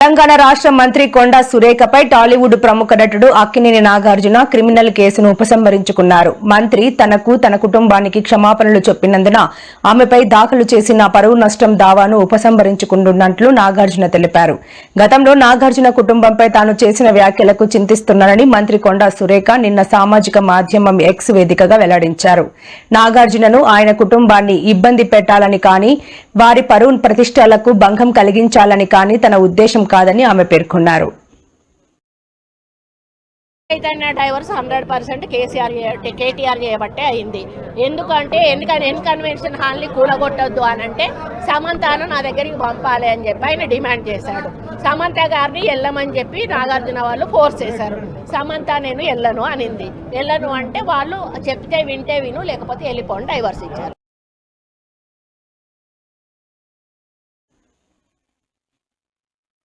తెలంగాణ రాష్ట్ర మంత్రి కొండా సురేఖపై టాలీవుడ్ ప్రముఖ నటుడు అక్కినేని నాగార్జున క్రిమినల్ కేసును ఉపసంహరించుకున్నారు. మంత్రి తనకు తన కుటుంబానికి క్షమాపణలు చెప్పినందున ఆమెపై దాఖలు చేసిన పరువు నష్టం దావాను ఉపసంహరించుకుంటున్నట్లు నాగార్జున తెలిపారు. గతంలో నాగార్జున కుటుంబంపై తాను చేసిన వ్యాఖ్యలకు చింతిస్తున్నానని మంత్రి కొండా సురేఖ నిన్న సామాజిక మాధ్యమం ఎక్స్ వేదికగా వెల్లడించారు. నాగార్జునను ఆయన కుటుంబాన్ని ఇబ్బంది పెట్టాలని కానీ వారి పరువు ప్రతిష్టలకు భంగం కలిగించాలని కానీ తన ఉద్దేశం కాదని ఆమె పేర్కొన్నారు. Divorce hundred percent KCR KTR చేయబట్టే అయింది. ఎందుకంటే ఎందుకని ఎన్ కన్వెన్షన్ హాల్ని కూలగొట్టొద్దు అని అంటే సమంతను నా దగ్గరికి పంపాలి అని చెప్పి ఆయన డిమాండ్ చేశాడు. సమంత గారిని వెళ్ళమని చెప్పి నాగార్జున వాళ్ళు ఫోర్స్ చేశారు. సమంత నేను వెళ్ళను అనింది. వెళ్ళను అంటే వాళ్ళు చెప్తే వింటే విను లేకపోతే వెళ్ళిపోండి డైవర్స్ ఇచ్చారు.